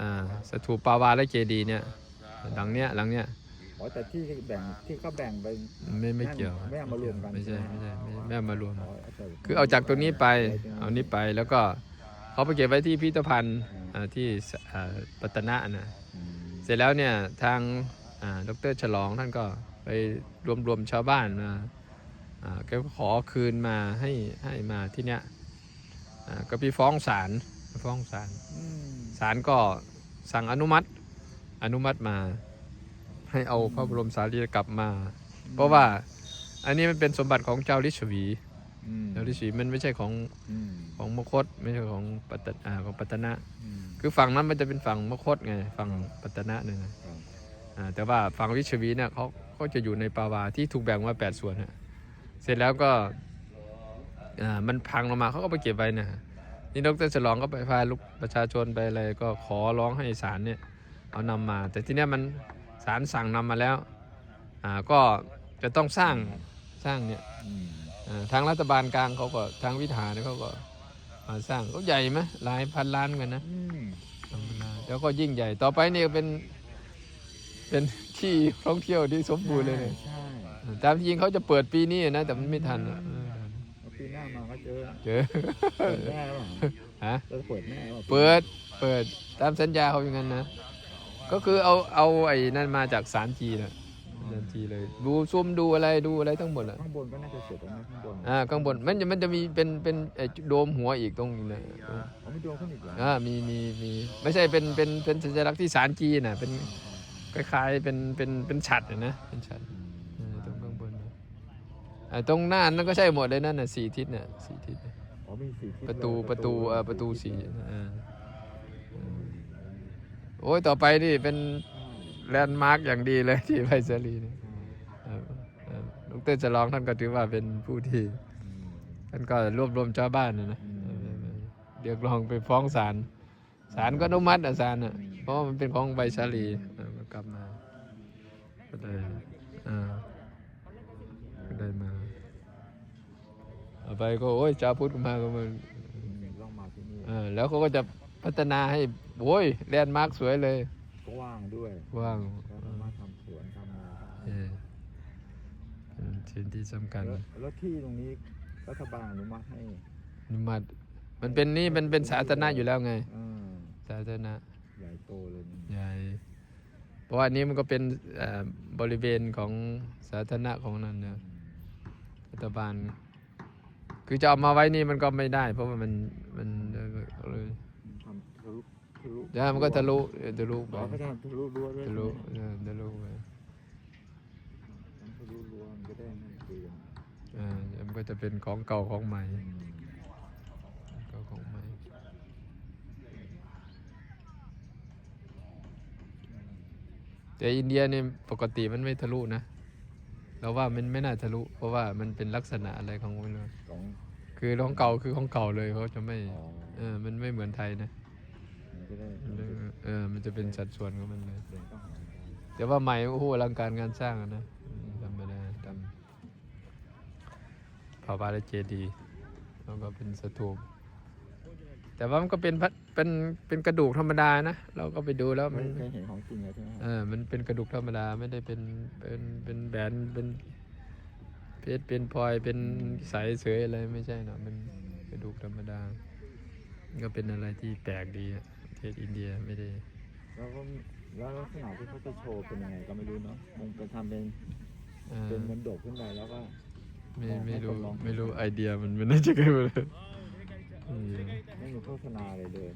อ่าสถูปปาวาและเจดีย์เนี่ยหลังเนี้ยหลังเนี้ยอ๋อแต่ที่แบ่งที่เขาแบ่งไปไม่ไม่เกี่ยวไม่เอามารวมกันไม่ใช่ไม่ใช่ไม่ไม่เอามารวมอ๋อแต่คือเอาจากตรงนี้ไปเอานี้ไปแล้วก็เขาไปเก็บไว้ที่พิพิธภัณฑ์อ่าที่สอ่าปัตตนะนะอืมเสร็จแล้วเนี่ยทางอ่าดรฉลองท่านก็ไปรวมรวมชาวบ้านมาอ่าแกก็ขอคืนมาให้ให้มาที่เนี้ยอ่าก็ไปฟ้องศาลฟ้องศาลอืม ศาลก็สั่งอนุมัติอนุมัติมา ให้เอาพระบรมสารีริกลับมา เพราะว่าอันนี้มันเป็นสมบัติของเจ้าลิชวีอืมเจ้าลิชวีมันไม่ใช่ของอืมของมคตไม่ใช่ของปัตตอ่าของปัตตนะอืมคือฝั่งนั้นมันจะเป็นฝั่งมคตไงฝั่งปัตตนะเนี่ยนะครับอ่าแต่ว่าฝั่งลิชวีเนี่ยเขาเขาจะอยู่ในปาวาที่ถูกแบ่งมาแปดส่วนนะเสร็จแล้วก็อ่ามันพังลงมาเขาก็ไปเก็บไว้นะ นี่ดรฉลองก็ไปพาลูกประชาชนไปอะไรก็ขอร้องให้ศาลเนี่ยเอานำมา แต่ที่เนี้ยมันศาลสั่งนำมาแล้วอ่าก็จะต้องสร้างสร้างเนี่ยอืมอ่าทางรัฐบาลกลางเขาก็ทางวิถาเนี่ยเขาก็มาสร้างเขาใหญ่ไหมหลายพันล้านกันนะอืมธรรมดาแล้วก็ยิ่งใหญ่ต่อไปนี่ก็เป็น เป็นที่ท่องเที่ยวที่สมบูรณ์เลยเนี่ยใช่ตามจริงเขาจะเปิดปีนี้นะแต่มันไม่ทัน มาก็เจอเจอเปิดแน่หรือเปล่าฮะเราเปิดแน่หรือปล่าเปิดเปิดตามสัญญาเขาอย่างนั้นนะ ก็คือเอาเอาไอ้นั่นมาจากสารจีนะสารจีเลย ดูซุ่มดูอะไรดูอะไรทั้งหมดอะข้างบนก็น่าจะเสร็จแล้วนะข้างบนอ่าข้างบนมันจะมันจะมีเป็นเป็นไอ้โดมหัวอีกตรงนี้นะตรงเขาไม่โดนขึ้นอีกเหรออ่ามีมีมีไม่ใช่เป็นเป็นเป็นสัญลักษณ์ที่สารจีน่ะเป็นคล้ายๆเป็นเป็นเป็นฉัดน่ะนะเป็นฉัดเออตรงข้างบนนะอ่า ตรงหน้านั่นก็ใช่หมดเลยนั่นน่ะสี่ทิศน่ะสี่ทิศน่ะอ๋อมีสี่ทิศประตูเลยประตูเออประตูสี่อ่าอืมโอ้ยต่อไปนี่เป็นแลนด์มาร์กอย่างดีเลยที่ไพศาลีนี่ครับเออดรจะลองท่านก็ถือว่าเป็นผู้ที่อืมท่านก็รวบรวมชาวบ้านนะนะอืมเรียกร้องไปฟ้องศาลศาลก็อนุมัติอะศาลอะเพราะว่ามันเป็นของใบชาลีเออก็กลับมาก็เลยอ่าก็ได้มาเอา ไปก็โอ้ยชาวพุทธก็มาก็มาอืมต้องมาที่นี่เออแล้วเขาก็จะพัฒนาให้โอ้ยแลนด์มาร์คสวยเลยก็ว่างด้วยว่างก็สามารถทำสวนทำอะไรได้เออเป็นสิ่งที่สำคัญแล้วแล้วที่ตรงนี้รัฐบาลอนุมัติให้อนุมัติมันเป็นนี่มันเป็นสาธารณะอยู่แล้วไงอ่าสาธารณะใหญ่โตเลยนี่ใหญ่เพราะว่าอันนี้มันก็เป็นเอ่อบริเวณของสาธารณะของนั่นเนี่ยรัฐบาล คือจะเอามาไว้นี่มันก็ไม่ได้ เพราะว่ามันมันเลยทำทะลุทะลุจะมันก็ทะลุเออทะลุไปอ๋อก็ทำทะลุรั้วด้วยทะลุเออทะลุไปทำทะลุรั้วมันก็ได้นั่นคือเออมันก็จะเป็นของเก่าของใหม่อืมเก่าของใหม่แต่อินเดียนี่ปกติมันไม่ทะลุนะ เราว่ามันไม่น่าทะลุ เพราะว่ามันเป็นลักษณะอะไรของมันเลยของคือของเก่าคือของเก่าเลยเขาจะไม่อ๋อเออมันไม่เหมือนไทยนะมันก็ได้มันเออมันจะเป็นสัดส่วนของมันเลย เดินต้องหาได้แต่ว่าใหม่โอ้โหอลังการงานสร้างอะนะอืมธรรมดาทำพระบาทเจดีย์แล้วก็เป็นสถูป แต่ว่ามันก็เป็นพระเป็นเป็นกระดูกธรรมดานะ เราก็ไปดูแล้วไม่มันเคยเห็นของจริงเลยใช่ไหมเออมันเป็นกระดูกธรรมดาไม่ได้เป็นเป็นเป็นแบนเป็นเพชรเป็นพลอยเป็นสายเสยอะไรไม่ใช่นะมันกระดูกธรรมดา ก็เป็นอะไรที่แปลกดีอะประเทศอินเดียไม่ได้ แล้วก็แล้วลักษณะที่เขาจะโชว์เป็นยังไงก็ไม่รู้เนาะคงจะทำเป็นเอ่อเป็นเหมือนโดดขึ้นไปแล้วก็ ไม่ลองให้ไม่รู้คนลองไม่รู้ไอเดียมันมันน่าจะเกิดมาเลยอืม ไม่มีโฆษณาอะไรเลย